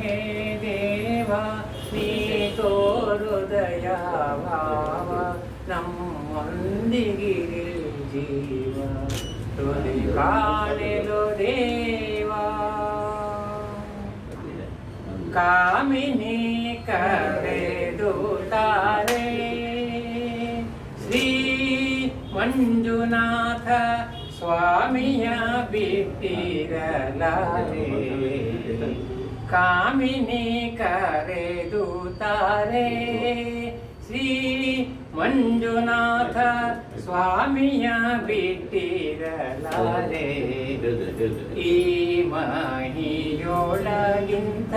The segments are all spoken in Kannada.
हे देवा नीतो हृदयाभाव नम्मन्दिगिरि जीव त्वरि कालिलो देवा कामिनी करे दूतारे श्री मञ्जुनाथ स्वामिया बिट्टिरलारे ಕಾಮಿನಿ ತಾರೆ ಶ್ರೀ ಮಂಜುನಾಥ ಸ್ವಾಮಿಯ ಬಿಟ್ಟಿರಲಾರೆ. ಈ ಮಾಹಿಯೋಳಗಿಂತ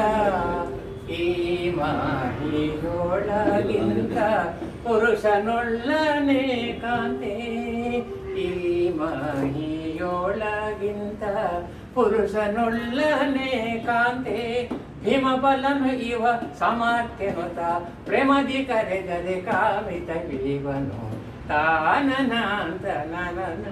ಈ ಮಾಹಿಯೋಳಗಿಂತ ಪುರುಷನೊಳ್ಳನೆ ಕಾಂತೆ. ಈ ಮಾಹಿಯೊಳಗಿಂತ ಪುರುಷನೊಳ್ಳನೆ ಕಾಂತೆ ಭೀಮಬಲನು ಇವ ಸಾಮರ್ಥ್ಯನುತ ಪ್ರೇಮದಿ ಕರೆದರೆ ಕಾವಿತ ಬೀವನು. ತಾನನಾಂತ ನನನ.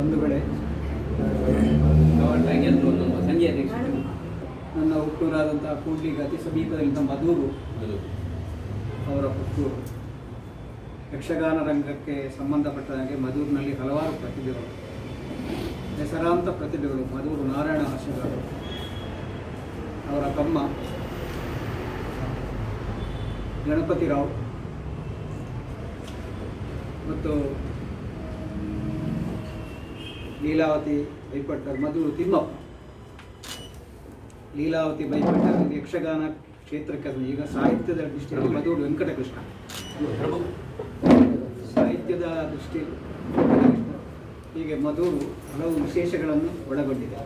ಒಂದು ಕಡೆ. ಸಂಜೆ ಅಧ್ಯಕ್ಷ ನನ್ನ ಹುಟ್ಟೂರಾದಂಥ ಕೂಡ್ಲಿಗೆ ಅತಿ ಸಮೀಪದಲ್ಲಿದ್ದ ಮಧೂರು ಅವರ ಹುಟ್ಟೂರು ಯಕ್ಷಗಾನ ರಂಗಕ್ಕೆ ಸಂಬಂಧಪಟ್ಟ ಹಾಗೆ ಮಧೂರಿನಲ್ಲಿ ಹಲವಾರು ಪ್ರತಿಭೆಗಳು. ಹೆಸರಾಂತ ಪ್ರತಿಭೆಗಳು ಮಧೂರು ನಾರಾಯಣ ಹರ್ಷಗಾರು ಅವರ ತಮ್ಮ ಗಣಪತಿ ರಾವ್. ಮತ್ತು ಲೀಲಾವತಿ ಐಪಟ್ಟರ್ ಮಧುರು ತಿಮ್ಮಪ್ಪ. ಲೀಲಾವತಿ ಬೈಪಟ್ಟ ಯಕ್ಷಗಾನ ಕ್ಷೇತ್ರಕ್ಕೆ ಈಗ ಸಾಹಿತ್ಯದ ದೃಷ್ಟಿಯಲ್ಲಿ ಮಧುರು ವೆಂಕಟಕೃಷ್ಣ. ಸಾಹಿತ್ಯದ ದೃಷ್ಟಿಯಲ್ಲಿ ಹೀಗೆ ಮಧುರು ಹಲವು ವಿಶೇಷಗಳನ್ನು ಒಳಗೊಂಡಿದೆ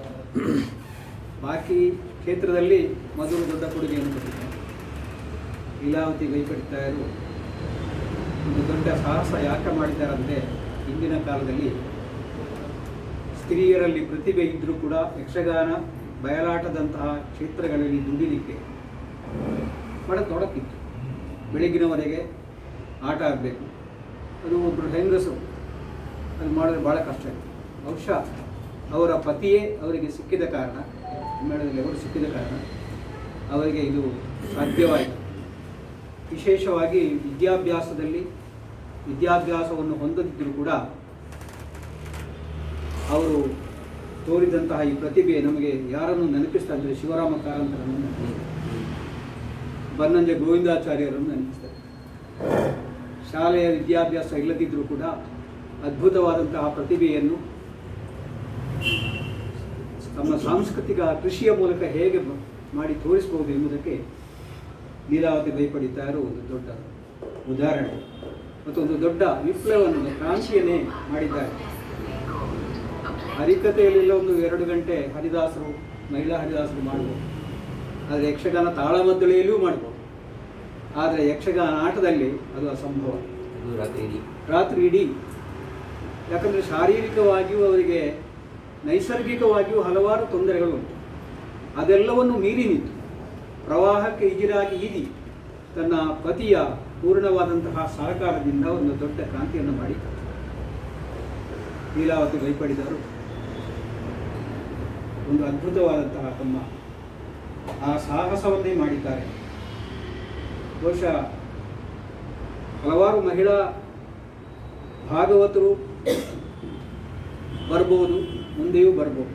ಬಾಕಿ ಕ್ಷೇತ್ರದಲ್ಲಿ ಮಧುರು ದೊಡ್ಡ ಕೊಡುಗೆಯನ್ನು ಕೊಟ್ಟಿದೆ ಲೀಲಾವತಿ ಬೈಪಟ್ಟಾಯರು ಒಂದು ದೊಡ್ಡ ಸಾಹಸ ಯಾಕೆ ಮಾಡಿದ್ದಾರೆ ಅಂದರೆ ಇಂದಿನ ಕಾಲದಲ್ಲಿ ಸ್ತ್ರೀಯರಲ್ಲಿ ಪ್ರತಿಭೆ ಇದ್ದರೂ ಕೂಡ ಯಕ್ಷಗಾನ ಬಯಲಾಟದಂತಹ ಕ್ಷೇತ್ರಗಳಲ್ಲಿ ದುಡಿಲಿಕ್ಕೆ ಬಡ ತೊಡಕಿತ್ತು. ಬೆಳಗ್ಗಿನವರೆಗೆ ಆಟ ಆಡಬೇಕು ಅದು ಒಬ್ಬರು ಹೆಂಗಸು ಅದು ಮಾಡಿದ್ರೆ ಭಾಳ ಕಷ್ಟ ಇತ್ತು ಬಹುಶಃ ಅವರ ಪತಿಯೇ ಅವರಿಗೆ ಸಿಕ್ಕಿದ ಕಾರಣ ಮೇಳದಲ್ಲಿ ಅವರು ಸಿಕ್ಕಿದ ಕಾರಣ ಅವರಿಗೆ ಇದು ಸಾಧ್ಯವಾಯಿತು. ವಿಶೇಷವಾಗಿ ವಿದ್ಯಾಭ್ಯಾಸದಲ್ಲಿ ವಿದ್ಯಾಭ್ಯಾಸವನ್ನು ಹೊಂದದಿದ್ದರೂ ಕೂಡ ಅವರು ತೋರಿದಂತಹ ಈ ಪ್ರತಿಭೆ ನಮಗೆ ಯಾರನ್ನು ನೆನಪಿಸ್ತಾ ಇದ್ದರೆ ಶಿವರಾಮ ಕಾರಂತರನ್ನು ನೆನಪಿಸ್ತಾರೆ ಬನ್ನಂಜೆ ಗೋವಿಂದಾಚಾರ್ಯರನ್ನು ನೆನಪಿಸ್ತಾರೆ. ಶಾಲೆಯ ವಿದ್ಯಾಭ್ಯಾಸ ಇಲ್ಲದಿದ್ದರೂ ಕೂಡ ಅದ್ಭುತವಾದಂತಹ ಪ್ರತಿಭೆಯನ್ನು ತಮ್ಮ ಸಾಂಸ್ಕೃತಿಕ ಕೃಷಿಯ ಮೂಲಕ ಹೇಗೆ ಮಾಡಿ ತೋರಿಸಬಹುದು ಎಂಬುದಕ್ಕೆ ಲೀಲಾವತಿ ಇರೋ ಒಂದು ದೊಡ್ಡ ಉದಾಹರಣೆ ಮತ್ತು ಒಂದು ದೊಡ್ಡ ವಿಪ್ಲವವನ್ನು ಕ್ರಾಂತಿಯನ್ನೇ ಮಾಡಿದ್ದಾರೆ. ಹರಿಕತೆಯಲ್ಲೆಲ್ಲ ಒಂದು ಎರಡು ಗಂಟೆ ಹರಿದಾಸರು ಮಹಿಳಾ ಹರಿದಾಸರು ಮಾಡ್ಬೋದು. ಆದರೆ ಯಕ್ಷಗಾನ ತಾಳಮದ್ದಳೆಯಲ್ಲೂ ಮಾಡ್ಬೋದು. ಆದರೆ ಯಕ್ಷಗಾನ ಆಟದಲ್ಲಿ ಅದು ಅಸಂಭವ. ರಾತ್ರಿ ಇಡೀ. ರಾತ್ರಿ ಇಡೀ. ಯಾಕಂದರೆ ಶಾರೀರಿಕವಾಗಿಯೂ ಅವರಿಗೆ ನೈಸರ್ಗಿಕವಾಗಿಯೂ ಹಲವಾರು ತೊಂದರೆಗಳು ಉಂಟು ಅದೆಲ್ಲವನ್ನು ಮೀರಿ ನಿಂತು ಪ್ರವಾಹಕ್ಕೆ ಈಜಿರಾಗಿ ಈದಿ ತನ್ನ ಪತಿಯ ಪೂರ್ಣವಾದಂತಹ ಸಹಕಾರದಿಂದ ಒಂದು ದೊಡ್ಡ ಕ್ರಾಂತಿಯನ್ನು ಮಾಡಿ ಲೀಲಾವತಿ ಬೈಪಡಿದರು ಒಂದು ಅದ್ಭುತವಾದಂತಹ ತಮ್ಮ ಆ ಸಾಹಸವನ್ನೇ ಮಾಡಿದ್ದಾರೆ. ಬಹುಶಃ ಹಲವಾರು ಮಹಿಳಾ ಭಾಗವತರು ಬರ್ಬೋದು, ಮುಂದೆಯೂ ಬರ್ಬೋದು.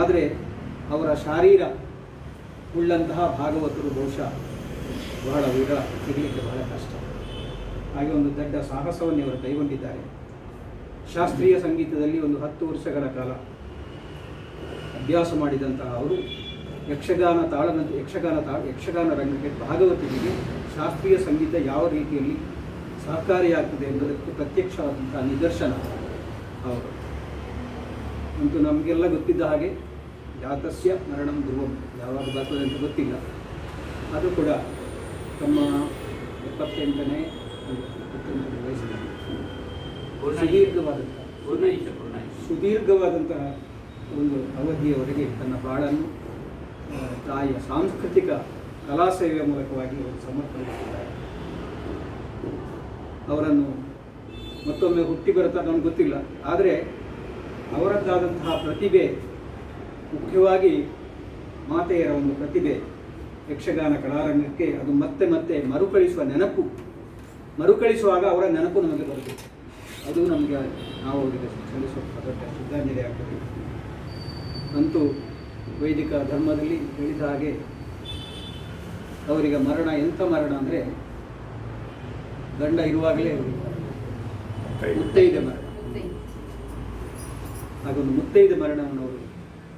ಆದರೆ ಅವರ ಶಾರೀರ ಉಳ್ಳಂತಹ ಭಾಗವತರು ಬಹುಶಃ ಬಹಳ ವೀರ ಸಿಗಲಿಕ್ಕೆ ಬಹಳ ಕಷ್ಟ. ಹಾಗೆ ಒಂದು ದೊಡ್ಡ ಸಾಹಸವನ್ನು ಇವರು ಕೈಗೊಂಡಿದ್ದಾರೆ. ಶಾಸ್ತ್ರೀಯ ಸಂಗೀತದಲ್ಲಿ ಒಂದು ಹತ್ತು ವರ್ಷಗಳ ಕಾಲ ಅಭ್ಯಾಸ ಮಾಡಿದಂತಹ ಅವರು ಯಕ್ಷಗಾನ ತಾಳನ ಯಕ್ಷಗಾನ ತಾಳ ಯಕ್ಷಗಾನ ರಂಗಕ್ಕೆ ಭಾಗವತಿಗೆ ಶಾಸ್ತ್ರೀಯ ಸಂಗೀತ ಯಾವ ರೀತಿಯಲ್ಲಿ ಸಹಕಾರಿಯಾಗ್ತದೆ ಎಂಬುದಕ್ಕೆ ಪ್ರತ್ಯಕ್ಷವಾದಂತಹ ನಿದರ್ಶನ ಅವರು. ಅಂತೂ ನಮಗೆಲ್ಲ ಗೊತ್ತಿದ್ದ ಹಾಗೆ ಜಾತಸ್ಯ ಮರಣಂ ಧ್ರುವಂ. ಯಾವಾಗ ಬರ್ತದೆ ಅಂತ ಗೊತ್ತಿಲ್ಲ. ಅದು ಕೂಡ ತಮ್ಮ ಎಪ್ಪತ್ತೆಂಟನೇ ಎಪ್ಪತ್ತೆಂಟನೇ ವಯಸ್ಸಿನಲ್ಲಿ. ಸುದೀರ್ಘವಾದಂತಹ ಸುದೀರ್ಘವಾದಂತಹ ಒಂದು ಅವಧಿಯವರೆಗೆ ತನ್ನ ಬಾಳನ್ನು ತಾಯಿಯ ಸಾಂಸ್ಕೃತಿಕ ಕಲಾ ಸೇವೆಯ ಮೂಲಕವಾಗಿ ಅವರು ಸಮರ್ಪಣಿಸಿದ್ದಾರೆ. ಅವರನ್ನು ಮತ್ತೊಮ್ಮೆ ಹುಟ್ಟಿ ಬರುತ್ತಾ ನನಗೆ ಗೊತ್ತಿಲ್ಲ. ಆದರೆ ಅವರದ್ದಾದಂತಹ ಪ್ರತಿಭೆ ಮುಖ್ಯವಾಗಿ ಮಾತೆಯರ ಒಂದು ಪ್ರತಿಭೆ ಯಕ್ಷಗಾನ ಕಲಾರಂಗಕ್ಕೆ ಅದು ಮತ್ತೆ ಮತ್ತೆ ಮರುಕಳಿಸುವ ನೆನಪು, ಮರುಕಳಿಸುವಾಗ ಅವರ ನೆನಪು ನಮಗೆ ಬರುತ್ತೆ. ಅದು ನಮಗೆ ನಾವು ಅವರಿಗೆ ಸಲ್ಲಿಸುವ ದೊಡ್ಡ ಶ್ರದ್ಧಾಂಜಲಿ ಆಗ್ತದೆ. ಅಂತೂ ವೈದಿಕ ಧರ್ಮದಲ್ಲಿ ಹೇಳಿದ ಹಾಗೆ ಅವರಿಗೆ ಮರಣ ಎಂಥ ಮರಣ ಅಂದರೆ ಗಂಡ ಇರುವಾಗಲೇ ಮುತ್ತೈದೆ. ಮರಣ. ಹಾಗೊಂದು ಮುತ್ತೈದೆ ಮರಣವನ್ನು ಅವರು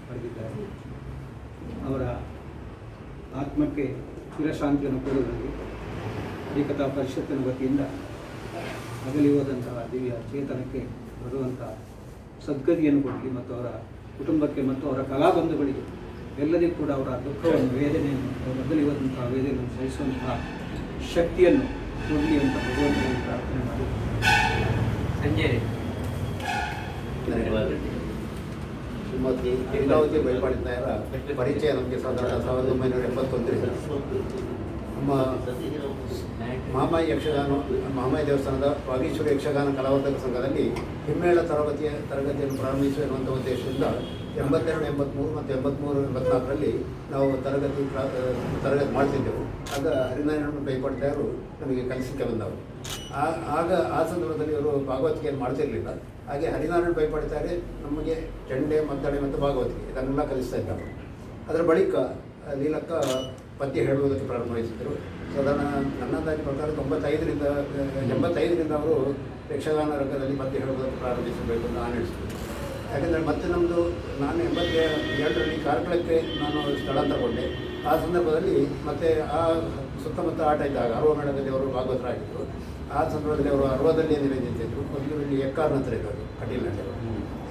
ಪಡೆದಿದ್ದಾರೆ. ಅವರ ಆತ್ಮಕ್ಕೆ ಚಿರಶಾಂತಿಯನ್ನು ಕೊಡುವುದಾಗಿ ಏಕತಾ ಪರಿಷತ್ತಿನ ವತಿಯಿಂದ ಅಗಲಿ ಹೋದಂತಹ ದಿವ್ಯ ಚೇತನಕ್ಕೆ ಬರುವಂತಹ ಸದ್ಗತಿಯನ್ನು ಕೊಡಲಿ ಮತ್ತು ಅವರ ಕುಟುಂಬಕ್ಕೆ ಮತ್ತು ಅವರ ಕಲಾಬಂಧುಗಳಿಗೆ ಎಲ್ಲರಿಗೂ ಕೂಡ ಅವರ ದುಃಖವನ್ನು ವೇದನೆಯನ್ನು ಬದಲಿಯುವಂತಹ ವೇದನೆಯನ್ನು ಸಹಿಸುವಂತಹ ಶಕ್ತಿಯನ್ನು ಕೊಡಲಿ ಅಂತ ಭಗವಂತನಲ್ಲಿ ಪ್ರಾರ್ಥನೆ ಮಾಡಿ ಸಂಜೆ ಶ್ರೀಮತಿ ಲೀಲಾವತಿ ಬೈಪಾಡಿ ನಾಯರ ಪರಿಚಯ ನಮಗೆ ಸಾಧಾರಣ ಸಾವಿರದ ಒಂಬೈನೂರ ಎಂಬತ್ತೊಂದರಿಂದ. ನಮ್ಮ ಮಹಾಮಾಯಿ ಯಕ್ಷಗಾನ, ಮಾಮಾಯಿ ದೇವಸ್ಥಾನದ ವಾಗೀಶ್ವರ ಯಕ್ಷಗಾನ ಕಲಾವರ್ಧಕ ಸಂಘದಲ್ಲಿ ಹಿಮ್ಮೇಳ ತರಗತಿಯ ತರಗತಿಯನ್ನು ಪ್ರಾರಂಭಿಸುವಂಥ ಉದ್ದೇಶದಿಂದ ಎಂಬತ್ತೆರಡು ಎಂಬತ್ತ್ಮೂರು ಮತ್ತು ಎಂಬತ್ತ್ಮೂರು ಎಂಬತ್ನಾಲ್ಕರಲ್ಲಿ ನಾವು ತರಗತಿ ತರಗತಿ ಮಾಡ್ತಿದ್ದೆವು. ಆಗ ಹರಿನಾರಾಯಣ ಕೈಪಡ್ತಾಯರು ನಮಗೆ ಕಲಿಸಲಿಕ್ಕೆ ಬಂದವರು. ಆ- ಆಗ ಆ ಸಂದರ್ಭದಲ್ಲಿ ಇವರು ಭಾಗವತಿಕೆಯನ್ನು ಮಾಡ್ತಿರಲಿಲ್ಲ. ಹಾಗೆ ಹರಿನಾರಾಯಣ ಕೈಪಡ್ತಾರೆ ನಮಗೆ ಚಂಡೆ, ಮದ್ದಳೆ ಮತ್ತು ಭಾಗವತಿಕೆ, ಇದನ್ನೆಲ್ಲ ಕಲಿಸ್ತಾ ಇದ್ದಾರೆ. ಅದರ ಬಳಿಕ ಲೀಲಕ್ಕ ಪದ್ಯ ಹೇಳುವುದಕ್ಕೆ ಪ್ರಾರಂಭಿಸಿದರು ಸಾಧಾರಣ ನನ್ನದಾಗಿ ಪ್ರಕಾರ ತೊಂಬತ್ತೈದರಿಂದ ಎಂಬತ್ತೈದರಿಂದ ಅವರು ಯಕ್ಷಗಾನ ರಂಗದಲ್ಲಿ ಪದ್ಯ ಹೇಳುವುದಕ್ಕೆ ಪ್ರಾರಂಭಿಸಬೇಕು ಅಂತ ನಾನು ಹೇಳ್ತೀನಿ. ಯಾಕೆಂದರೆ ಮತ್ತೆ ನಮ್ಮದು ನಾನು ಎಂಬತ್ತ, ಎರಡರಲ್ಲಿ ಕಾರ್ಕಳಕ್ಕೆ ನಾನು ಸ್ಥಳಾಂತರಗೊಂಡೆ. ಆ ಸಂದರ್ಭದಲ್ಲಿ ಮತ್ತೆ ಆ ಸುತ್ತಮುತ್ತ ಆಟ ಇದ್ದಾಗ ಅರುವ ಮೇಳದಲ್ಲಿ ಅವರು ಭಾಗವತರಾಗಿದ್ದರು ಆ ಸಂದರ್ಭದಲ್ಲಿ ಅವರು ಅರವದಲ್ಲಿ ನಿಂತಿದ್ದರು ಒಂದು ಎಕ್ಕಾರ್ ನಂತರ ಇದ್ದರು ಕಟೀಲ್ನಲ್ಲಿ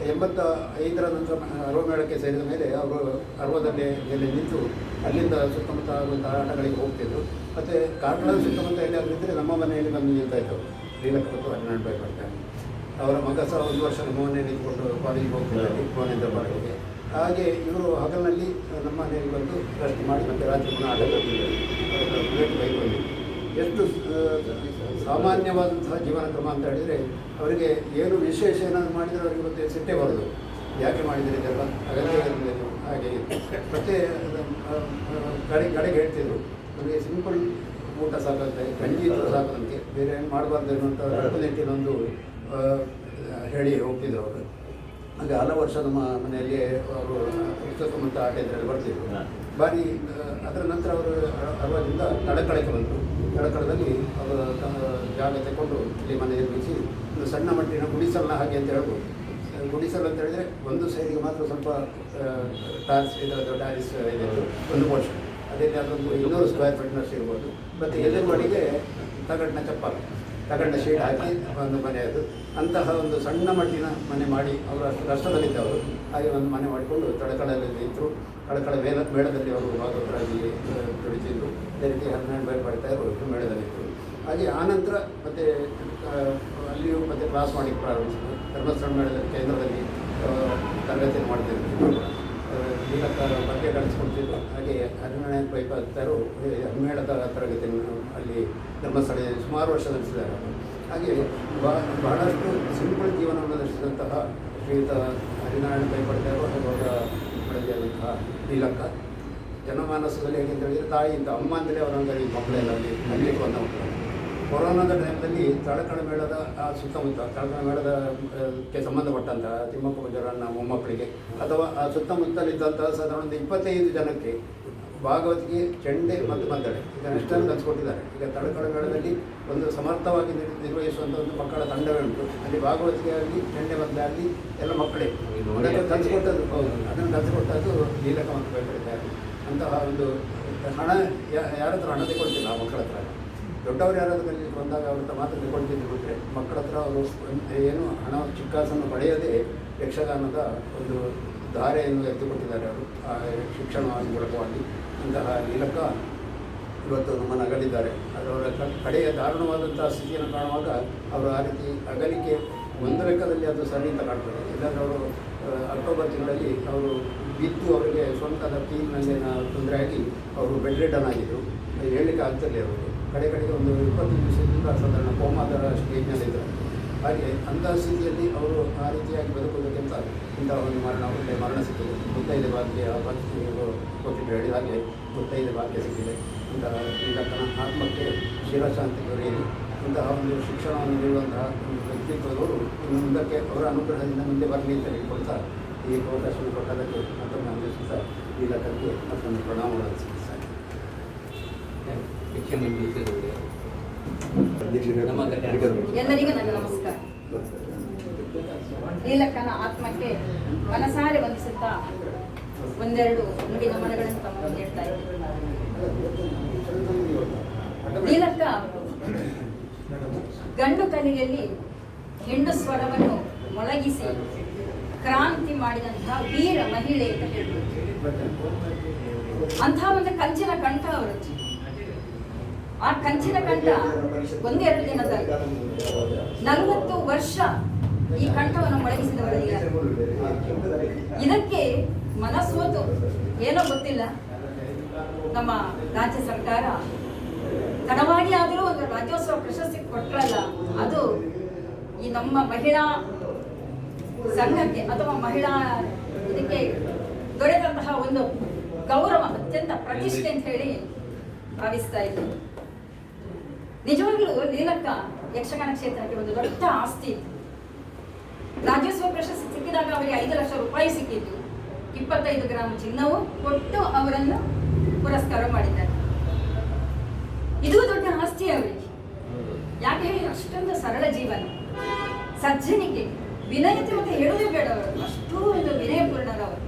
ಎಂಬತ್ತ ಐದರ ನಂತರ ಅರವ ಮೇಳಕ್ಕೆ ಸೇರಿದ ಮೇಲೆ ಅವರು ಅರವದಲ್ಲಿ ಮೇಲೆ ನಿಂತು ಅಲ್ಲಿಂದ ಸುತ್ತಮುತ್ತ ಆಗುವಂಥ ಆಟಗಳಿಗೆ ಹೋಗ್ತಿದ್ರು. ಮತ್ತು ಕಾರ್ಕಳ ಸುತ್ತಮುತ್ತ ಎಲ್ಲಿ ಆಗಿದ್ದರೆ ನಮ್ಮ ಮನೆಯಲ್ಲಿ ಬಂದು ನಿಲ್ತಾ ಇದ್ದವು. ಲೀಲಕ್ ಮತ್ತು ಹನ್ನೆರಡು ರೂಪಾಯಿ ಬರ್ತಾರೆ ಅವರ ಮಗ ಸಹ ಒಂದು ವರ್ಷ ಮೋನೆ ನಿಂತ್ಕೊಂಡು ಕಾಲೇಜಿಗೆ ಹೋಗ್ತಿದ್ದಾರೆ ಮೋನಿಂದ ಬಾಡಿಗೆ ಹಾಗೆ ಇವರು ಹಗಲಿನಲ್ಲಿ ನಮ್ಮ ಮನೆಯಲ್ಲಿ ಬಂದು ರೆಸ್ಟ್ ಮಾಡಿ ಮತ್ತೆ ರಾತ್ರಿ ಪುನಃ ಆಟ ಬೈಕೊಂಡು ಎಷ್ಟು ಸಾಮಾನ್ಯವಾದಂತಹ ಜೀವನ ಕ್ರಮ ಅಂತ ಹೇಳಿದರೆ ಅವರಿಗೆ ಏನು ವಿಶೇಷ ಏನಾದರೂ ಮಾಡಿದರೆ ಅವರಿಗೆ ಮತ್ತೆ ಸಿಟ್ಟೆ ಬರೋದು. ಯಾಕೆ ಮಾಡಿದರೆ ಇದೆಲ್ಲ? ಅಗತ್ಯ ಇರಬೇಕು ಹಾಗೆ ಮತ್ತೆ ಗಡಿ ಕಡೆ ಕಡೆಗೆ ಹೇಳ್ತಿದ್ರು. ನಮಗೆ ಸಿಂಪಲ್ ಊಟ ಸಾಕಂತೆ ಗಂಜಿ ಸಾಕಂತೆ ಬೇರೆ ಏನು ಮಾಡಬಾರ್ದು ಅನ್ನುವಂಥ ಕಟ್ಟುನಿಟ್ಟಿನೊಂದು ಹೇಳಿ ಹೋಗ್ತಿದ್ರು ಅವರು. ಹಾಗೆ ಹಲವು ವರ್ಷ ನಮ್ಮ ಮನೆಯಲ್ಲಿ ಅವರು ಸುತ್ತಮುತ್ತ ಆಟ ಇದರಲ್ಲಿ ಬರ್ತಿದ್ರು. ಬಾರಿ ಅದರ ನಂತರ ಅವರು ಅರವತ್ತರಿಂದ ನಡಕಳಕ್ಕೆ ಬಂದರು. ತಡಕಳದಲ್ಲಿ ಅವರು ತಮ್ಮ ಜಾಗ ತಗೊಂಡು ಇಲ್ಲಿ ಮನೆ ನಿರ್ಮಿಸಿ ಒಂದು ಸಣ್ಣ ಮಟ್ಟಿನ ಗುಡಿಸಲ್ನ ಹಾಗೆ ಅಂತ ಹೇಳ್ಬೋದು. ಗುಡಿಸಲ್ ಅಂತ ಹೇಳಿದರೆ ಒಂದು ಸೈಡಿಗೆ ಮಾತ್ರ ಸ್ವಲ್ಪ ಟಾರ್ಸ್ ಇದರದ್ದು ಟ್ಯಾರಿಸ್ ಇದೆ ಒಂದು ಪೋರ್ಷನ್ ಅದೇ ಅದೊಂದು ಇನ್ನೂರು ಸ್ಕ್ವೇರ್ ಫೀಟ್ನಷ್ಟು ಇರ್ಬೋದು. ಮತ್ತು ಎದುರುಗಡೆಗೆ ತಗಡಿನ ಚಪ್ಪಲ್, ತಗಡ್ನ ಶೇಡ್ ಹಾಕಿ ಒಂದು ಮನೆ ಅದು. ಅಂತಹ ಒಂದು ಸಣ್ಣ ಮಟ್ಟಿನ ಮನೆ ಮಾಡಿ, ಅವರು ಅಷ್ಟು ಕಷ್ಟದಲ್ಲಿದ್ದವರು, ಹಾಗೆ ಒಂದು ಮನೆ ಮಾಡಿಕೊಂಡು ತಡಕಡಲ್ಲಿ ಇದ್ದರು ತಡಕಳ ಮೇಲ ಮೇಳದಲ್ಲಿ ಅವರು ಭಾಗವತರಾಗಿ ಆ, ದುಡಿತಿದ್ರು ಅದೇ ರೀತಿ ಹನ್ನೆರಡು ಬಾಯಿ ಪಡ್ತಾ ಇವರು ಮೇಳದಲ್ಲಿದ್ದರು. ಹಾಗೆ ಆನಂತರ ಮತ್ತೆ ಅಲ್ಲಿಯೂ ಮತ್ತೆ ಕ್ಲಾಸ್ ಮಾಡಿ ಪ್ರಾರಂಭಿಸಿದ್ರು. ಧರ್ಮಸ್ಥಳ ಮೇಳದ ಕೇಂದ್ರದಲ್ಲಿ ತರಗತಿ ಮಾಡ್ತಿದ್ರು. ಮೂಲಕ ಬಗ್ಗೆ ಕಳಿಸ್ಕೊಡ್ತಿದ್ರು. ಹಾಗೆ ಹರಿನಾರಾಯಣ ಪೈಪಾತ್ತರು ಹನ್ನೆರಡದ ತರಗತಿಯನ್ನು ಅಲ್ಲಿ ಧರ್ಮಸ್ಥಳದಲ್ಲಿ ಸುಮಾರು ವರ್ಷ ನಡೆಸಿದ್ದಾರೆ. ಹಾಗೆ ಬಹ- ಬಹಳಷ್ಟು ಸಿಂಪಲ್ ಜೀವನವನ್ನು ನಡೆಸಿದಂತಹ ಶ್ರೀಯುತ ಹರಿನಾರಾಯಣ ಪೈಪಡ್ತಾರು ಹಾಗೂ ಅವರ ಬೆಳಗ್ಗೆಯಾದಂತಹ ನೀಲಕ್ಕ. ಜನಮಾನಸದಲ್ಲಿ ಹೇಗೆ ಹೇಳಿದರೆ, ತಾಯಿಯಿಂದ ಅಮ್ಮ ಅಂತಲೇ ಅವರ ಮಕ್ಕಳೆಲ್ಲ ಅಲ್ಲಿ ಅಲ್ಲಿ ಬಂದ ಮಕ್ಕಳು. ಕೊರೋನಾದ ಟೈಮ್ನಲ್ಲಿ ತಳಕಳ ಮೇಳದ, ಆ, ಸುತ್ತಮುತ್ತ ತಳಕಳ ಮೇಳದಕ್ಕೆ ಸಂಬಂಧಪಟ್ಟಂತಹ ತಿಮ್ಮಪ್ಪ ಜನ ಮೊಮ್ಮಕ್ಕಳಿಗೆ, ಅಥವಾ ಆ ಸುತ್ತಮುತ್ತಲಿದ್ದಂತಹ ಸಾಧಾರಣ ಒಂದು ಇಪ್ಪತ್ತೈದು ಜನಕ್ಕೆ ಭಾಗವತಿಗೆ ಚೆಂಡೆ ಮತ್ತು ಬಂದಡೆ ಇದನ್ನೆಷ್ಟನ್ನು ಕಲಿಸ್ಕೊಟ್ಟಿದ್ದಾರೆ ಈಗ ತಳಕಳ ಒಂದು ಸಮರ್ಥವಾಗಿ ನಿರ್- ನಿರ್ವಹಿಸುವಂಥ ಒಂದು ಮಕ್ಕಳ ತಂಡವೇ ಉಂಟು ಅಲ್ಲಿ ಭಾಗವತಿಗೆ ಆಗಲಿ ಚೆಂಡೆ ಮಂದಳೆ ಆಗಲಿ ಎಲ್ಲ ಮಕ್ಕಳೇ. ಅದನ್ನು ಕಲಿಸ್ಕೊಟ್ಟದ್ದು ಹೌದು. ಅದನ್ನು ಕಲಿಸ್ಕೊಟ್ಟದ್ದು ನೀಲಕ ಮತ್ತು ಬೆಳಕಳಿದ್ದಾರೆ ಅಂತಹ ಒಂದು ಹಣ ಯಾ- ಯಾರ ಹತ್ರ ಹಣ ತಗೊಳ್ತಿಲ್ಲ ಆ ಮಕ್ಕಳ ಹತ್ರ. ದೊಡ್ಡವರು ಯಾರಾದರೂ ಕಲಿಯಲಿಕ್ಕೆ ಬಂದಾಗ ಅವ್ರ ಹತ್ರ ಮಾತ್ರ ತೆಗೊಳ್ತಿದ್ದು ಬಿಟ್ಟರೆ ಮಕ್ಕಳ ಹತ್ರ ಅವರು ಏನು ಹಣ ಚಿಕ್ಕಾಸನ್ನು ಪಡೆಯದೆ ಯಕ್ಷಗಾನದ ಒಂದು ಧಾರೆಯನ್ನು ಎತ್ತಿಕೊಟ್ಟಿದ್ದಾರೆ ಅವರು. ಆ ಶಿಕ್ಷಣವಾಗಿ ಮೂಲಕವಾಗಿ ಅಂತಹ ನೀಲಕ ಇವತ್ತು ನಮ್ಮನ್ನು ಅಗಲಿದ್ದಾರೆ ಅದರ ಕಡೆಯ ದಾರುಣವಾದಂತಹ ಸ್ಥಿತಿಯನ್ನು ಕಾಣುವಾಗ ಅವರು ಆ ರೀತಿ ಅಗಲಿಕೆ ಒಂದು ಲೆಕ್ಕದಲ್ಲಿ ಅದು ಸರಿ ಅಂತ ಕಾಣ್ತದೆ. ಇಲ್ಲಾಂದ್ರೆ ಅವರು ಅಕ್ಟೋಬರ್ ತಿಂಗಳಲ್ಲಿ ಅವರು ಬಿದ್ದು ಅವರಿಗೆ ಸ್ವಂತದ ಕೀಲಿನಲ್ಲಿ ತೊಂದರೆ ಆಗಿ ಅವರು ಬೆಡ್ ರಿಟರ್ನ್ ಆಗಿದ್ದರು ಹೇಳಲಿಕ್ಕೆ ಆಗ್ತಿರಲಿಲ್ಲ ಅವರು ಕಡೆ ಕಡೆಗೆ ಒಂದು ಇಪ್ಪತ್ತು ದಿವಸದಿಂದ ಸಾಧಾರಣ ಕೋಮಾದರ ಸ್ಟೇಜ್ನಲ್ಲಿದ್ದಾರೆ ಹಾಗೆ ಅಂತಹ ಸ್ಥಿತಿಯಲ್ಲಿ ಅವರು ಆ ರೀತಿಯಾಗಿ ಬದುಕುವುದಕ್ಕಿಂತ ಇಂಥ ಒಂದು ಮರಣ ಒಳ್ಳೆ ಮರಣ ಸಿಕ್ಕಿದೆ. ಮುತ್ತೈದೆ ಭಾಗ್ಯ ಕೊಟ್ಟಿದ್ದು ಹೇಳಿದ ಹಾಗೆ ಮುತ್ತೈದೆ ಭಾಗ್ಯ ಸಿಕ್ಕಿದೆ. ಇಂತಹ ಶ್ರೀಲಕ್ಕನ ಆತ್ಮಕ್ಕೆ ಶಿವಶಾಂತಿ ದೊರೆಯಲಿ. ಇಂತಹ ಒಂದು ಶಿಕ್ಷಣವನ್ನು ನೀಡುವಂತಹ ಒಂದು ವ್ಯಕ್ತಿತ್ವದವರು ಇನ್ನು ಮುಂದಕ್ಕೆ ಅವರ ಅನುಗ್ರಹದಿಂದ ಮುಂದೆ ಬರಲಿ ಅಂತ ಹೇಳ್ಕೊಳ್ತಾ ಈ ಅವಕಾಶ ಕೊಟ್ಟದಕ್ಕೆ ಮತ್ತೊಮ್ಮೆ ಅನ್ವೇಷಿಸ್ತಾ ಈ ಲಕ್ಕಕ್ಕೆ ಮತ್ತೊಂದು ಪ್ರಣಾಮಗಳನ್ನು ಸಲ್ಲಿಸ್ತಾರೆ ಎಲ್ಲರಿಗೂ ನನ್ನ ನಮಸ್ಕಾರ. ನೀಲಕ್ಕನ ಆತ್ಮಕ್ಕೆ ಮನಸಾರೆ ವಂದಿಸುತ್ತಾ ಒಂದೆರಡು ನುಡಿ ನಮನಗಳನ್ನು ತಮ್ಮ ನೀಡ್ತಾ ಇದ್ದರು. ನೀಲಕ್ಕ ಗಂಡು ಕಲೆಯಲ್ಲಿ ಹೆಣ್ಣು ಸ್ವರವನ್ನು ಮೊಳಗಿಸಿ ಕ್ರಾಂತಿ ಮಾಡಿದಂತಹ ವೀರ ಮಹಿಳೆ ಅಂತ ಹೇಳ್ಬೋದು. ಅಂತಹ ಒಂದು ಕಂಚಿನ ಕಂಠ ಅವರು. ಆ ಕಂಚಿನ ಕಂಠ ಒಂದೆರಡು ದಿನದಲ್ಲಿ ನಲವತ್ತು ವರ್ಷ ಈ ಕಂಠವನ್ನು ಮೊಳಗಿಸಿದವರಿಲ್ಲ ಇದಕ್ಕೆ ಮನಸ್ಸೋತು ಏನೋ ಗೊತ್ತಿಲ್ಲ. ನಮ್ಮ ರಾಜ್ಯ ಸರ್ಕಾರ ತಡವಾಗಿ ಆದರೂ ಒಂದು ರಾಜ್ಯೋತ್ಸವ ಪ್ರಶಸ್ತಿ ಕೊಟ್ರಲ್ಲ, ಅದು ಈ ನಮ್ಮ ಮಹಿಳಾ ಸಂಘಕ್ಕೆ ಅಥವಾ ಮಹಿಳಾ ಇದಕ್ಕೆ ದೊರೆತಂತಹ ಒಂದು ಗೌರವ, ಅತ್ಯಂತ ಪ್ರತಿಷ್ಠೆ ಅಂತ ಹೇಳಿ ಭಾವಿಸ್ತಾ ಇದ್ದೀನಿ ನಿಜವಾಗ್ಲೂ ನೀಲಕ್ಕ ಯಕ್ಷಗಾನ ಕ್ಷೇತ್ರಕ್ಕೆ ಒಂದು ದೊಡ್ಡ ಆಸ್ತಿ ಇತ್ತು. ರಾಜ್ಯೋತ್ಸವ ಪ್ರಶಸ್ತಿ ಸಿಕ್ಕಿದಾಗ ಅವರಿಗೆ ಐದು ಲಕ್ಷ ರೂಪಾಯಿ ಸಿಕ್ಕಿದ್ದು ಇಪ್ಪತ್ತೈದು ಗ್ರಾಮ್ ಚಿನ್ನವು ಕೊಟ್ಟು ಅವರನ್ನು ಪುರಸ್ಕಾರ ಮಾಡಿದ್ದಾರೆ. ಇದು ದೊಡ್ಡ ಆಸ್ತಿ ಅವರಿಗೆ. ಯಾಕೆ ಅಷ್ಟೊಂದು ಸರಳ ಜೀವನ. ಸಜ್ಜನಿಕೆ ವಿನಯತೆ ಮತ್ತೆ ಹೇಳುವುದೇ ಬೇಡ ಅವರು. ಅಷ್ಟೂ ಒಂದು ವಿನಯಪೂರ್ಣರವರು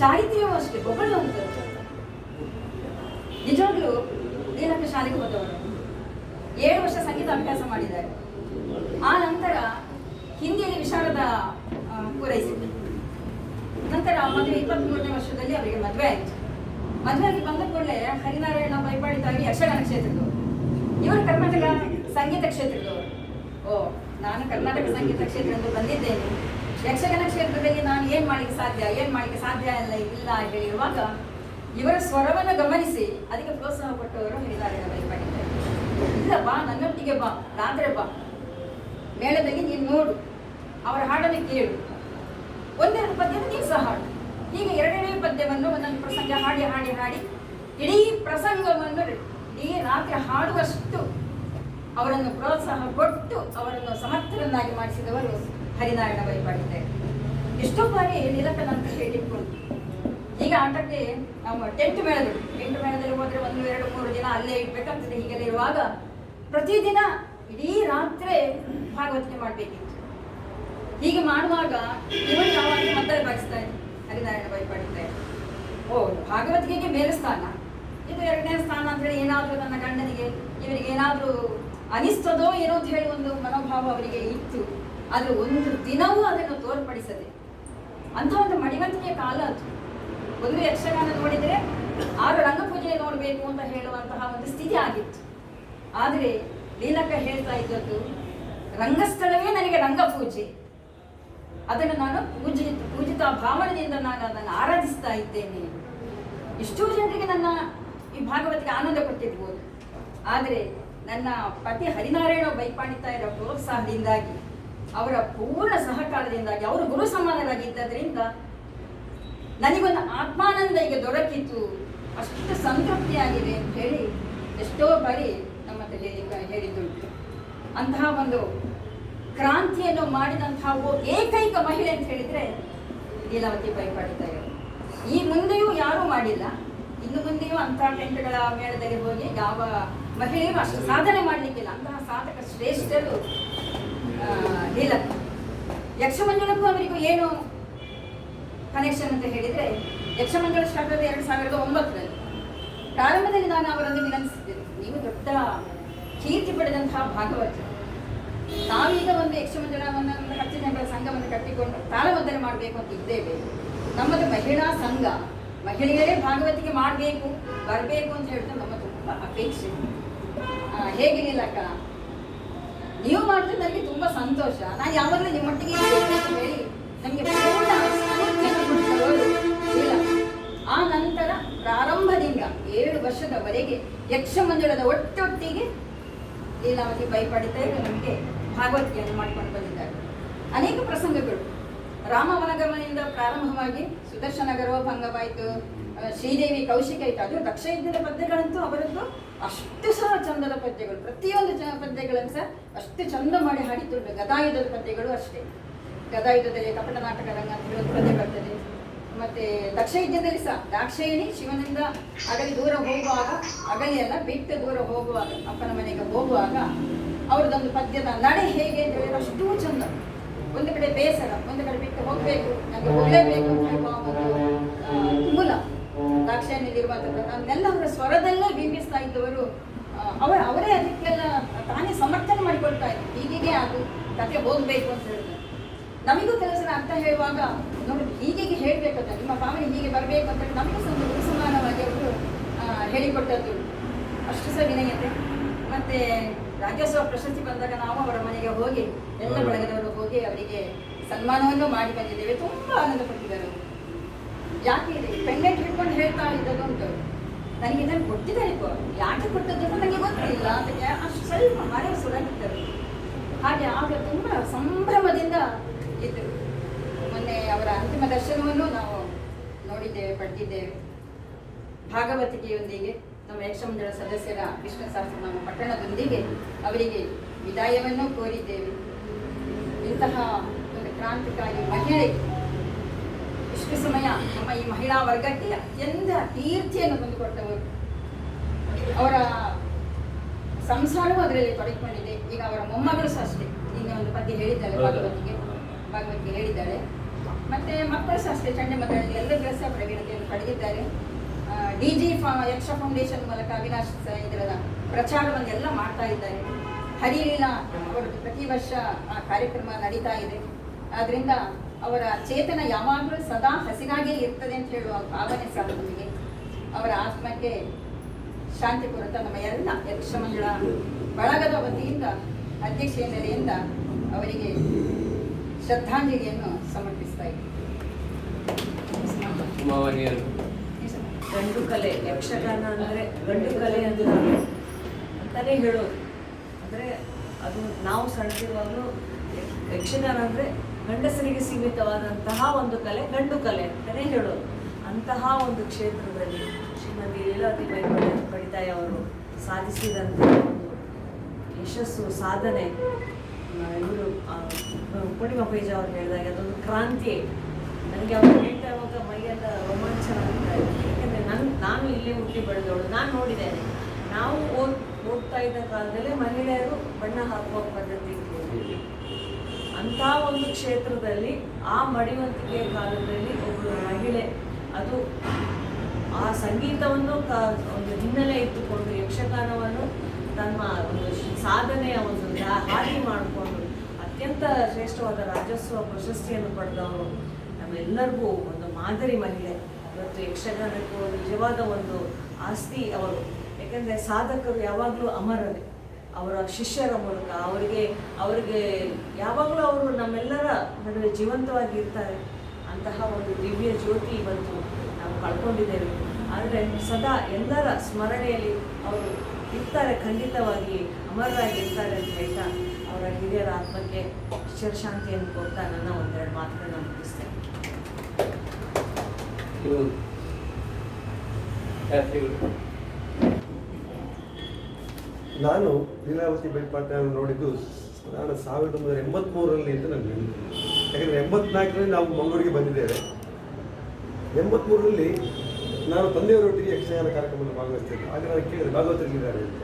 ಚಾರಿತ್ರ್ಯವೂ ಅಷ್ಟೇ ಹೊಗಳುವಂಥದ್ದು ನಿಜವಾಗ್ಲೂ ಶಾಲೆಗೆ ಹೋದವರು. ಏಳು ವರ್ಷ ಸಂಗೀತ ಅಭ್ಯಾಸ ಮಾಡಿದ್ದಾರೆ. ಆ ನಂತರ ಹಿಂದಿಯಲ್ಲಿ ವಿಶಾರದ ಪೂರೈಸಿದ್ರು ನಂತರ ಮದುವೆ ಇಪ್ಪತ್ತ್ಮೂರನೇ ವರ್ಷದಲ್ಲಿ ಅವರಿಗೆ ಮದುವೆ ಆಯಿತು. ಮದುವೆ ಆಗಿ ಬಂದ ಕೂಡಲೇ ಹರಿನಾರಾಯಣ ಬೈಪಾಡಿತಾಗಿ ಯಕ್ಷಗಾನ ಕ್ಷೇತ್ರದವರು. ಇವರು ಕರ್ನಾಟಕ ಸಂಗೀತ ಕ್ಷೇತ್ರದವರು. ಓ, ನಾನು ಕರ್ನಾಟಕ ಸಂಗೀತ ಕ್ಷೇತ್ರದಲ್ಲಿ ಬಂದಿದ್ದೇನೆ. ಯಕ್ಷಗಾನ ಕ್ಷೇತ್ರದಲ್ಲಿ ನಾನು ಏನು ಮಾಡಲಿಕ್ಕೆ ಸಾಧ್ಯ, ಏನು ಮಾಡಲಿಕ್ಕೆ ಸಾಧ್ಯ ಇಲ್ಲ ಇಲ್ಲ ಹೇಳಿರುವಾಗ ಇವರ ಸ್ವರವನ್ನು ಗಮನಿಸಿ, ಅದಕ್ಕೆ ಪ್ರೋತ್ಸಾಹ ಕೊಟ್ಟವರು ಹರಿನಾರಾಯಣ ಬೈಪಾಡಿತಾರೆ ಇಲ್ಲ ಬಾ, ನನ್ನೊಟ್ಟಿಗೆ ಬಾ, ರಾತ್ರಿ ಬಾ. ಮೇಳದಲ್ಲಿ ನೀನು ನೋಡು. ಅವರ ಹಾಡನ್ನು ಕೇಳು. ಒಂದೆರಡು ಪದ್ಯವನ್ನು ನೀವು ಸಹ ಹಾಡು. ಹೀಗೆ ಎರಡನೇ ಪದ್ಯವನ್ನು ಒಂದೊಂದು ಪ್ರಸಂಗ ಹಾಡಿ ಹಾಡಿ ಹಾಡಿ ಇಡೀ ಪ್ರಸಂಗವನ್ನು ಇಡೀ ರಾತ್ರಿ ಹಾಡುವಷ್ಟು ಅವರನ್ನು ಪ್ರೋತ್ಸಾಹ ಕೊಟ್ಟು ಅವರನ್ನು ಸಮರ್ಥರನ್ನಾಗಿ ಮಾಡಿಸಿದವರು ಹರಿನಾರಾಯಣ ಬೈಪಾಡಿದ್ದಾರೆ. ಎಷ್ಟೋ ಬಾರಿ ನಿಲಕನಂತ ಹೇಳಿಟ್ಕೊಂಡು ಈಗ ಆಟಕ್ಕೆ ನಮ್ಮ ಟೆಂಟ್ ಮೇಳಗಳು, ಟೆಂಟ್ ಮೇಳದಲ್ಲಿ ಹೋದ್ರೆ ಒಂದು, ಎರಡು, ಮೂರು ದಿನ ಅಲ್ಲೇ ಇಡ್ಬೇಕಾಗ್ತದೆ. ಹೀಗೆಲ್ಲ ಇರುವಾಗ ಪ್ರತಿದಿನ ಇಡೀ ರಾತ್ರಿ ಭಾಗವತಿಕೆ ಮಾಡಬೇಕಿತ್ತು. ಹೀಗೆ ಮಾಡುವಾಗ ಇವನು ಯಾವಾಗ ಮತ ಭಾಗಿಸ್ತಾ ಇದ್ರು ಹರಿನಾರಾಯಣ ಭಯಪಡುತ್ತೆ. ಓ ಭಾಗವತಿಕೆಗೆ ಮೇಲೆ ಸ್ಥಾನ. ಇದು ಎರಡನೇ ಸ್ಥಾನ ಅಂತ ಹೇಳಿ ಏನಾದರೂ ನನ್ನ ಗಂಡನಿಗೆ, ಇವರಿಗೆ ಏನಾದರೂ ಅನಿಸ್ತದೋ ಏನೋ ಅಂತ ಹೇಳಿ ಒಂದು ಮನೋಭಾವ ಅವರಿಗೆ ಇತ್ತು. ಆದ್ರೆ ಒಂದು ದಿನವೂ ಅದನ್ನು ತೋರ್ಪಡಿಸದೆ. ಅಂತ ಒಂದು ಮಡಿವಂತಿಕೆಯ ಕಾಲ ಅದು. ಒಂದು ಯಕ್ಷಗಾನ ನೋಡಿದರೆ ಆರು ರಂಗಪೂಜೆ ನೋಡಬೇಕು ಅಂತ ಹೇಳುವಂತಹ ಒಂದು ಸ್ಥಿತಿ ಆಗಿತ್ತು. ಆದರೆ ಲೀಲಕ್ಕ ಹೇಳ್ತಾ ಇದ್ದದ್ದು, ರಂಗಸ್ಥಳವೇ ನನಗೆ ರಂಗಪೂಜೆ. ಅದನ್ನು ನಾನು ಪೂಜಿ ಪೂಜಿತ ಭಾವನೆಯಿಂದ ನಾನು ಅದನ್ನು ಆರಾಧಿಸ್ತಾ ಇದ್ದೇನೆ. ಎಷ್ಟೋ ಜನರಿಗೆ ನನ್ನ ಈ ಭಾಗವತಿಗೆ ಆನಂದ ಕೊಟ್ಟಿರ್ಬೋದು. ಆದರೆ ನನ್ನ ಪತಿ ಹರಿನಾರಾಯಣ ಬೈಪಾಣಿತಾಯರ ಪ್ರೋತ್ಸಾಹದಿಂದಾಗಿ, ಅವರ ಪೂರ್ಣ ಸಹಕಾರದಿಂದಾಗಿ, ಅವರು ಗುರು ಸಮಾನರಾಗಿದ್ದರಿಂದ ನನಗೊಂದು ಆತ್ಮಾನಂದ ಈಗ ದೊರಕಿತು. ಅಷ್ಟು ಸಂತೃಪ್ತಿಯಾಗಿದೆ ಅಂತ ಹೇಳಿ ಎಷ್ಟೋ ಬಾರಿ ನಮ್ಮ ತಲೆಯಲ್ಲಿ ಹೇಳಿ ಹೇಳಿದ್ದುಂಟು. ಅಂತಹ ಒಂದು ಕ್ರಾಂತಿಯನ್ನು ಮಾಡಿದಂತಹ ಏಕೈಕ ಮಹಿಳೆ ಅಂತ ಹೇಳಿದ್ರೆ ಲೀಲಾವತಿ ಬೈಪಾಡಿದ್ದಾರೆ ಈ ಮುಂದೆಯೂ ಯಾರೂ ಮಾಡಿಲ್ಲ. ಇನ್ನು ಮುಂದೆಯೂ ಅಂತಹ ಟೆಂಟ್ಗಳ ಮೇಳದಲ್ಲಿ ಹೋಗಿ ಯಾವ ಮಹಿಳೆಯರು ಅಷ್ಟು ಸಾಧನೆ ಮಾಡಲಿಕ್ಕಿಲ್ಲ. ಅಂತಹ ಸಾಧಕ ಶ್ರೇಷ್ಠರು ಲೀಲಕ್ಕ ಯಕ್ಷಮಂಜನಕ್ಕೂ ಅವರಿಗೂ ಏನು ಕನೆಕ್ಷನ್ ಅಂತ ಹೇಳಿದ್ರೆ, ಯಕ್ಷಮಂಜುಳ ಆದ ಎರಡು ಸಾವಿರದ ಒಂಬತ್ತರಲ್ಲಿ ಪ್ರಾರಂಭದಲ್ಲಿ ನಾನು ಅವರನ್ನು ವಿನಂತಿಸಿದ್ದೇನೆ. ನೀವು ದೊಡ್ಡ ಕೀರ್ತಿ ಪಡೆದಂತಹ ಭಾಗವತ ನಾವೀಗ ಒಂದು ಯಕ್ಷಮಂಜನವನ್ನು ಒಂದು ಹತ್ತು ಜನಗಳ ಸಂಘವನ್ನು ಕಟ್ಟಿಕೊಂಡು ತಾಳಬದ್ಧನೆ ಮಾಡಬೇಕು ಅಂತ ಇದ್ದೇವೆ. ನಮ್ಮದು ಮಹಿಳಾ ಸಂಘ. ಮಹಿಳೆಯರೇ ಭಾಗವತಿಗೆ ಮಾಡಬೇಕು, ಬರಬೇಕು ಅಂತ ಹೇಳ್ತಾ ನಮ್ಮ ತುಂಬ ಅಪೇಕ್ಷೆ. ಹೇಗಿರಲಿಲ್ಲ ಅಕ್ಕ ನೀವು ಮಾಡಿದ್ರೆ ನನಗೆ ತುಂಬ ಸಂತೋಷ. ನಾನು ಯಾವಾಗಲೂ ನಿಮ್ಮೊಟ್ಟಿಗೆ ಹೇಳಿ ನನಗೆ ಆ ನಂತರ ಪ್ರಾರಂಭದಿಂದ ಏಳು ವರ್ಷದವರೆಗೆ ಯಕ್ಷಮಂಡಲದ ಒಟ್ಟೊಟ್ಟಿಗೆ ಲೀಲಾವತಿ ಭಯಪಡಿತಾ ನಮಗೆ. ಭಾಗವತಿಯನ್ನು ಮಾಡಿಕೊಂಡು ಬಂದಿದ್ದಾರೆ. ಅನೇಕ ಪ್ರಸಂಗಗಳು. ರಾಮವನಗಮನದಿಂದ ಪ್ರಾರಂಭವಾಗಿ ಸುದರ್ಶನ ಗರ್ವ ಭಂಗವಾಯಿತು ಶ್ರೀದೇವಿ ಕೌಶಿಕ ಇತ್ತು. ಅದು ದಕ್ಷ ಯುದ್ಧದ ಪದ್ಯಗಳಂತೂ ಅವರದ್ದು ಅಷ್ಟು ಸಹ ಚಂದದ ಪದ್ಯಗಳು. ಪ್ರತಿಯೊಂದು ಜನ ಪದ್ಯಗಳನ್ನು ಸಹ ಅಷ್ಟು ಚಂದ ಮಾಡಿ ಹಾಡಿದ್ದುಂಟು ಗದಾಯುಧದ ಪದ್ಯಗಳು ಅಷ್ಟೇ. ಗದಾಯುಧದಲ್ಲಿ ಕಪಟ ನಾಟಕ ರಂಗ ಅಂತ ಹೇಳಿ ಪದ್ಯ ಬರ್ತದೆ. ಮತ್ತೆ ದಕ್ಷ ಯುದ್ಧದಲ್ಲಿ ಸಹ ದಾಕ್ಷಾಯಣಿ ಶಿವನಿಂದ ಅಗಲಿ ದೂರ ಹೋಗುವಾಗ ಅಗಲಿ ಅಲ್ಲ ಬಿಟ್ಟು ದೂರ ಹೋಗುವಾಗ, ಅಪ್ಪನ ಮನೆಗೆ ಹೋಗುವಾಗ ಅವ್ರದ್ದೊಂದು ಪದ್ಯದ ನಡೆ ಹೇಗೆ ಅಂತ ಹೇಳಿದ್ರೆ ಅಷ್ಟು ಚಂದ. ಒಂದು ಕಡೆ ಬೇಸರ, ಒಂದು ಕಡೆ ಬಿಟ್ಟು ಹೋಗ್ಬೇಕು ನನಗೆ ಹೋಗಲೇಬೇಕು ಅಂತ ಒಂದು ಮೂಲ ದಾಕ್ಷಾಯಣಿಯಲ್ಲಿರುವಂಥದ್ದು ಅದನ್ನೆಲ್ಲ ಅವರ ಸ್ವರದಲ್ಲೇ ಬಿಂಬಿಸ್ತಾ ಇದ್ದವರು ಅವರ, ಅವರೇ ಅದಕ್ಕೆಲ್ಲ ತಾನೇ ಸಮರ್ಥನೆ ಮಾಡಿಕೊಳ್ತಾ ಇದ್ರು. ಹೀಗೆ ಅದು ಕಥೆ ಹೋಗ್ಬೇಕು ಅಂತ ಹೇಳಿದ್ರು. ನಮಗೂ ಕೆಲಸ ಅರ್ಥ ಹೇಳುವಾಗ ನೋಡಿ ಹೀಗೆ ಹೇಳ್ಬೇಕಂತ ನಿಮ್ಮ ಭಾವನೆ ಹೀಗೆ ಬರಬೇಕು ಅಂತ ಹೇಳಿ ನಮಗೂ ಒಂದು ಸಮಾನವಾಗಿ ಅವರು ಹೇಳಿಕೊಟ್ಟದ್ದು. ಅಷ್ಟು ಸಹ ವಿನಯತೆ. ಮತ್ತೆ ರಾಜ್ಯೋತ್ಸವ ಪ್ರಶಸ್ತಿ ಬಂದಾಗ ನಾವು ಅವರ ಮನೆಗೆ ಹೋಗಿ ಎಲ್ಲ ಬಳಗದವರು ಹೋಗಿ ಅವರಿಗೆ ಸನ್ಮಾನವನ್ನು ಮಾಡಿ ಬಂದಿದ್ದೇವೆ. ತುಂಬಾ ಆನಂದ ಪಟ್ಟಿದ್ದಾರೆ. ಯಾಕೆ ಇದೆ? ಪೆಂಡೆಂಟ್ ಹಿಡ್ಕೊಂಡು ಹೇಳ್ತಾ ಇದ್ದದ್ದು ಉಂಟು. ನನಗೆ ಇದನ್ನು ಕೊಟ್ಟಿದ್ದಾರೆ ಯಾಕೆ ಕೊಟ್ಟದ್ದು ನನಗೆ ಗೊತ್ತಿಲ್ಲ. ಅದಕ್ಕೆ ಅಷ್ಟು ಸ್ವಲ್ಪ ಮರೆ ಸುರಾಗಿದ್ದರು ಹಾಗೆ ಆಗ ತುಂಬ ಸಂಭ್ರಮದಿಂದ ಇದ್ದರು. ಮೊನ್ನೆ ಅವರ ಅಂತಿಮ ದರ್ಶನವನ್ನು ನಾವು ನೋಡಿದ್ದೇವೆ ಪಡೆದಿದ್ದೇವೆ. ಭಾಗವತಿಕೆಯೊಂದಿಗೆ. ನಮ್ಮ ಯಕ್ಷಮಂಡಳ ಸದಸ್ಯರ ವಿಷ್ಣು ನಮ್ಮ ಪಟ್ಟಣದೊಂದಿಗೆ ಅವರಿಗೆ ವಿದಾಯವನ್ನು ಕೋರಿದ್ದೇವೆ. ಇಂತಹ ಒಂದು ಕ್ರಾಂತಿಕಾರಿ ಮಹಿಳೆ ಇಷ್ಟು ಸಮಯ ನಮ್ಮ ಈ ಮಹಿಳಾ ವರ್ಗಕ್ಕೆ ಅತ್ಯಂತ ಕೀರ್ತಿಯನ್ನು ತಂದುಕೊಟ್ಟವರು. ಅವರ ಸಂಸಾರವೂ ಅದರಲ್ಲಿ ತೊಡಗಿಕೊಂಡಿದೆ. ಈಗ ಅವರ ಮೊಮ್ಮಗಳು ಸಹ ಅಷ್ಟೇ. ನಿನ್ನೆ ಒಂದು ಪದ್ಯ ಹೇಳಿದ್ದಾಳೆ? ಭಾಗವತಿಗೆ ಭಾಗವತಿಗೆ ಹೇಳಿದ್ದಾಳೆ ಮತ್ತೆ ಮಕ್ಕಳು ಸಹ ಅಷ್ಟೇ. ಚಂಡಮತದಲ್ಲಿ ಎಲ್ಲರೂ ಸಹ ಪ್ರವೀಣತೆಯನ್ನು ಪಡೆದಿದ್ದಾರೆ. ಡಿ ಜಿ ಯಕ್ಷ ಫೌಂಡೇಶನ್ ಮೂಲಕ ಅವಿನಾಶ್ ಇದರ ಪ್ರಚಾರವನ್ನೆಲ್ಲ ಮಾಡ್ತಾ ಇದ್ದಾರೆ. ಹರಿಲೀಲಾ ಪ್ರತಿ ವರ್ಷ ಆ ಕಾರ್ಯಕ್ರಮ ನಡೀತಾ ಇದೆ. ಆದ್ರಿಂದ ಅವರ ಚೇತನ ಯಾವಾಗಲೂ ಸದಾ ಹಸಿರಾಗೇ ಇರ್ತದೆ ಅಂತ ಹೇಳುವ ಭಾವನೆ ಸಹ ನಮಗೆ. ಅವರ ಆತ್ಮಕ್ಕೆ ಶಾಂತಿ ಕೊಡುತ್ತಾ ನಮ್ಮ ಎಲ್ಲ ಯಕ್ಷಮಂಡಳ ಬಳಗದ ವತಿಯಿಂದ ಅಧ್ಯಕ್ಷೆಯ ನೆಲೆಯಿಂದ ಅವರಿಗೆ ಶ್ರದ್ಧಾಂಜಲಿಯನ್ನು ಸಮರ್ಪಿಸ್ತಾ ಇದ್ದೀವಿ. ಗಂಡು ಕಲೆ, ಯಕ್ಷಗಾನ ಅಂದರೆ ಗಂಡು ಕಲೆ ಅಂತ ಅಂತಲೇ ಹೇಳೋದು. ಅಂದರೆ ಅದು ನಾವು ಸಣ್ಣದಿರುವಾಗಲೂ ಯಕ್ಷಗಾನ ಅಂದರೆ ಗಂಡಸರಿಗೆ ಸೀಮಿತವಾದಂತಹ ಒಂದು ಕಲೆ, ಗಂಡು ಕಲೆ ಅಂತಲೇ ಹೇಳೋದು. ಅಂತಹ ಒಂದು ಕ್ಷೇತ್ರದಲ್ಲಿ ಶ್ರೀಮತಿ ಲೀಲಾವತಿ ಬೈ ಪಡಿತಾಯ ಅವರು ಸಾಧಿಸಿದಂತಹ ಒಂದು ಯಶಸ್ಸು, ಸಾಧನೆ ಇವರು ಪೂರ್ಣಿಮಾ ಪೈಜಾ ಅವ್ರು ಹೇಳಿದಾಗ, ಅದೊಂದು ಕ್ರಾಂತಿ. ನನಗೆ ಅವ್ರು ಹೇಳ್ತಾ ಇರುವಾಗ ಮೈಯೆಲ್ಲ ರೋಮಾಂಚನ ಇದೆ. ಯಾಕೆಂದರೆ ನನ್ನ ನಾನು ಇಲ್ಲೇ ಹುಟ್ಟಿ ಬೆಳೆದವಳು. ನಾನು ನೋಡಿದ್ದೇನೆ. ನಾವು ಓದ್ ಓದ್ತಾ ಇದ್ದ ಕಾಲದಲ್ಲೇ ಮಹಿಳೆಯರು ಬಣ್ಣ ಹಾಕುವ ಪದ್ಧತಿ ಇತ್ತು. ಅಂಥ ಒಂದು ಕ್ಷೇತ್ರದಲ್ಲಿ ಆ ಮಡಿವಂತಿಕೆಯ ಕಾಲದಲ್ಲಿ ಒಬ್ಬ ಮಹಿಳೆ, ಅದು ಆ ಸಂಗೀತವನ್ನು ಕ ಒಂದು ಹಿನ್ನೆಲೆ ಇಟ್ಟುಕೊಂಡು ಯಕ್ಷಗಾನವನ್ನು ತನ್ನ ಒಂದು ಸಾಧನೆಯ ಒಂದು ಹಾದಿ ಮಾಡಿಕೊಂಡು ಅತ್ಯಂತ ಶ್ರೇಷ್ಠವಾದ ರಾಜ್ಯೋತ್ಸವ ಪ್ರಶಸ್ತಿಯನ್ನು ಪಡೆದವರು ನಮ್ಮೆಲ್ಲರಿಗೂ ಒಂದು ಮಾದರಿ ಮಹಿಳೆ. ಇವತ್ತು ಯಕ್ಷಗಾನಕ್ಕೂ ನಿಜವಾದ ಒಂದು ಆಸ್ತಿ ಅವರು. ಯಾಕೆಂದರೆ ಸಾಧಕರು ಯಾವಾಗಲೂ ಅಮರರೇ. ಅವರ ಶಿಷ್ಯರ ಮೂಲಕ ಅವರಿಗೆ ಅವರಿಗೆ ಯಾವಾಗಲೂ ಅವರು ನಮ್ಮೆಲ್ಲರ ನಡುವೆ ಜೀವಂತವಾಗಿ ಇರ್ತಾರೆ. ಅಂತಹ ಒಂದು ದಿವ್ಯ ಜ್ಯೋತಿ ಇವತ್ತು ನಾವು ಕಳ್ಕೊಂಡಿದ್ದೇವೆ. ಆದರೆ ಸದಾ ಎಲ್ಲರ ಸ್ಮರಣೆಯಲ್ಲಿ ಅವರು ಇರ್ತಾರೆ ಖಂಡಿತವಾಗಿ ಅಮರರಾಗಿ ಇರ್ತಾರೆ ಅಂತ ಹೇಳ್ತಾ ಅವರ ಹಿರಿಯರ ಆತ್ಮಕ್ಕೆ ಶಿರಶಾಂತಿಯನ್ನು ಕೊಡ್ತಾ ನನ್ನ ಒಂದೆರಡು ಮಾತುಗಳನ್ನ ಶಾಸ್ತ್ರಿಗಳು ನಾನು ಲೀಲಾವತಿ ಬೆಳ್ಪಾಟನ ನೋಡಿದ್ದು ನಾನು ಸಾವಿರದ ಒಂಬೈನೂರ ಎಂಬತ್ಮೂರರಲ್ಲಿ ಅಂತ ನನಗೆ ಹೇಳಿದ್ದೆ ಯಾಕಂದರೆ ಎಂಬತ್ನಾಲ್ಕರಲ್ಲಿ ನಾವು ಮಂಗಳೂರಿಗೆ ಬಂದಿದ್ದೇವೆ. ಎಂಬತ್ಮೂರರಲ್ಲಿ ನಾನು ತಂದೆಯವರೊಟ್ಟಿಗೆ ಯಕ್ಷಗಾನ ಕಾರ್ಯಕ್ರಮದಲ್ಲಿ ಭಾಗವಹಿಸ್ತೇನೆ ಆಗ ನಾನು ಕೇಳಿದೆ ಭಾಗವತರಿದ್ದಾರೆ ಅಂತ.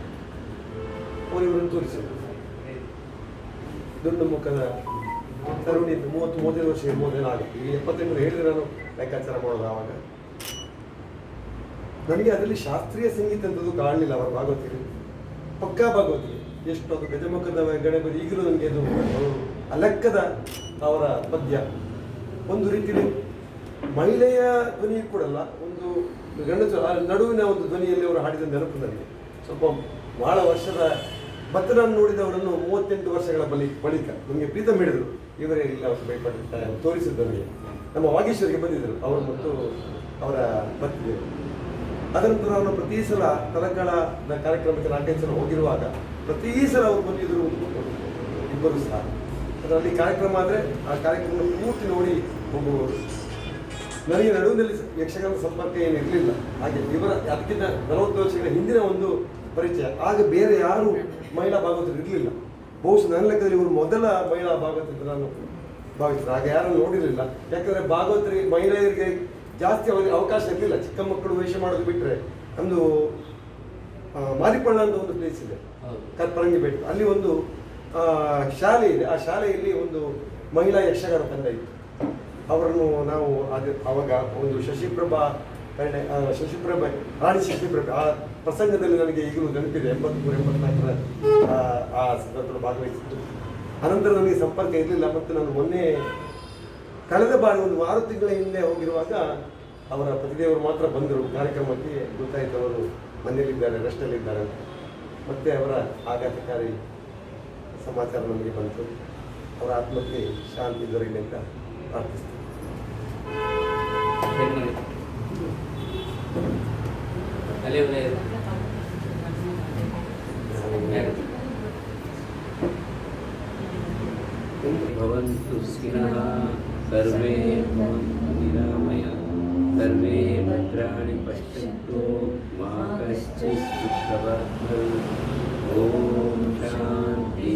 ಅವರು ಇವರನ್ನು ದೊಡ್ಡ ಮುಖದ ತರುಣಿ ಮೂವತ್ತು ಮೂವತ್ತೈದು ವರ್ಷ ಇರ್ಬೋದೇನೋ ಆಗುತ್ತೆ ಈ ಎಪ್ಪತ್ತೈದು ಹೇಳಿದ್ರೆ ನಾನು ಲೆಕ್ಕಾಚಾರ ಮಾಡೋದು ಆವಾಗ. ನನಗೆ ಅದರಲ್ಲಿ ಶಾಸ್ತ್ರೀಯ ಸಂಗೀತ ಅಂತದ್ದು ಕಾಣಲಿಲ್ಲ ಅವರ ಭಾಗವತಿಗೆ ಪಕ್ಕಾ ಭಾಗವತಿ ಎಷ್ಟು ಅದು ಗಜಮುಖದ ಗಣಪತಿ ಈಗಲೂ ನನಗೆ ಅದು ಅಲಕ್ಕದ ಅವರ ಪದ್ಯ. ಒಂದು ರೀತಿಯಲ್ಲಿ ಮಹಿಳೆಯ ಧ್ವನಿ ಕೂಡಲ್ಲ ಒಂದು ಗಂಡಸು ನಡುವಿನ ಒಂದು ಧ್ವನಿಯಲ್ಲಿ ಅವರು ಹಾಡಿದ ನೆನಪು ನನಗೆ. ಸ್ವಲ್ಪ ಬಹಳ ವರ್ಷದ ಭತ್ತನನ್ನು ನಾನು ನೋಡಿದವರನ್ನು ಮೂವತ್ತೆಂಟು ವರ್ಷಗಳ ಬಳಿ ಬಳಿಕ. ನನಗೆ ಪ್ರೀತಮ್ ಹೇಳಿದರು. ಇವರೇ ಇಲ್ಲ ಅವರು ಭಯಪಟ್ಟಿರ್ತಾರೆ ತೋರಿಸಿದ್ದು ನನಗೆ ನಮ್ಮ ವಾಗೀಶ್ವರಿಗೆ ಬಂದಿದ್ದರು, ಅವರು ಮತ್ತು ಅವರ ಪತ್ನಿ ಅದರಂತರ ನಾನು ಪ್ರತಿ ಸಲ ತಲಕಾಳದ ಕಾರ್ಯಕ್ರಮಕ್ಕೆ ನಾಲ್ಕೈದು ಹೋಗಿರುವಾಗ ಪ್ರತಿ ಸಲ ಅವರು ಬಂದಿದ್ದರು ಇಬ್ಬರು ಸಹ. ಅದರಲ್ಲಿ ಕಾರ್ಯಕ್ರಮ ಆದರೆ ಆ ಕಾರ್ಯಕ್ರಮ ಪೂರ್ತಿ ನೋಡಿ ಹೋಗುವವರು ನನಗೆ ನಡುವಿನಲ್ಲಿ ಯಕ್ಷಗಾನ ಸಂಪರ್ಕ ಏನು ಇರಲಿಲ್ಲ. ಹಾಗೆ ಇವರ ಅದಕ್ಕಿಂತ ನಲವತ್ತು ವರ್ಷಗಳ ಹಿಂದಿನ ಒಂದು ಪರಿಚಯ. ಆಗ ಬೇರೆ ಯಾರು ಮಹಿಳಾ ಭಾಗವತರು ಇರಲಿಲ್ಲ. ಬಹುಶಃ ನನ್ನ ಲೆಕ್ಕದಲ್ಲಿ ಇವರು ಮೊದಲ ಮಹಿಳಾ ಭಾಗವತ ನಾನು ಭಾವಿಸ್ತಾರೆ ಆಗ ಯಾರು ನೋಡಿರಲಿಲ್ಲ. ಯಾಕಂದ್ರೆ ಭಾಗವತರಿ ಮಹಿಳೆಯರಿಗೆ ಜಾಸ್ತಿ ಅವರಿಗೆ ಅವಕಾಶ ಇರಲಿಲ್ಲ. ಚಿಕ್ಕ ಮಕ್ಕಳು ವೇಷ ಮಾಡೋದು ಬಿಟ್ಟರೆ ಒಂದು ಮಾರಿಕೊಳ್ಳ ಅಂತ ಒಂದು ಪ್ಲೇಸ್ ಇದೆ. ಕರ್ಪರಂಗಿ ಕಲ್ಪರಂಗಿ ಬೆಟ್ಟ. ಅಲ್ಲಿ ಒಂದು ಶಾಲೆ ಇದೆ. ಆ ಶಾಲೆಯಲ್ಲಿ ಒಂದು ಮಹಿಳಾ ಯಕ್ಷಗಾನ ತಂಡ ಇತ್ತು. ಅವರನ್ನು ನಾವು ಅದು ಅವಾಗ ಒಂದು ಶಶಿಪ್ರಭಾ ಶಶಿಪ್ರಭೆ ರಾಣಿ ಶಶಿಪ್ರಭಾ ಆ ಪ್ರಸಂಗದಲ್ಲಿ ನನಗೆ ಈಗಲೂ ನೆನಪಿದೆ ಎಂಬತ್ಮೂರು ಎಂಬತ್ನಾಲ್ಕರ ಆ, ಸಂದರ್ಭದಲ್ಲಿ ಭಾಗವಹಿಸಿತ್ತು ಅನಂತರ ನನಗೆ ಸಂಪರ್ಕ ಇರಲಿಲ್ಲ ಮತ್ತು ನಾನು ಮೊನ್ನೆ ಕಳೆದ ಬಾರಿ ಒಂದು ಆರು ತಿಂಗಳ ಹಿಂದೆ ಹೋಗಿರುವಾಗ ಅವರ ಪತಿದೇವರು ಮಾತ್ರ ಬಂದರು. ಕಾರ್ಯಕ್ರಮಕ್ಕೆ ಗೊತ್ತಾಯಿತು ಅವರು ಮನೆಯಲ್ಲಿದ್ದಾರೆ ರೆಸ್ಟಲ್ಲಿದ್ದಾರೆ ಅಂತ. ಮತ್ತೆ ಅವರ ಆಘಾತಕಾರಿ ಸಮಾಚಾರ ನಮಗೆ ಬಂತು. ಅವರ ಆತ್ಮಕ್ಕೆ ಶಾಂತಿ ದೊರೆಯಲಿ ಅಂತ ಪ್ರಾರ್ಥಿಸ್ತೀನಿ. భలే सर्वे भवन्तु निरामया। सर्वे भद्राणि पश्यन्तु मा कश्चित् दुःखवर्धम् ॐ शान्ति।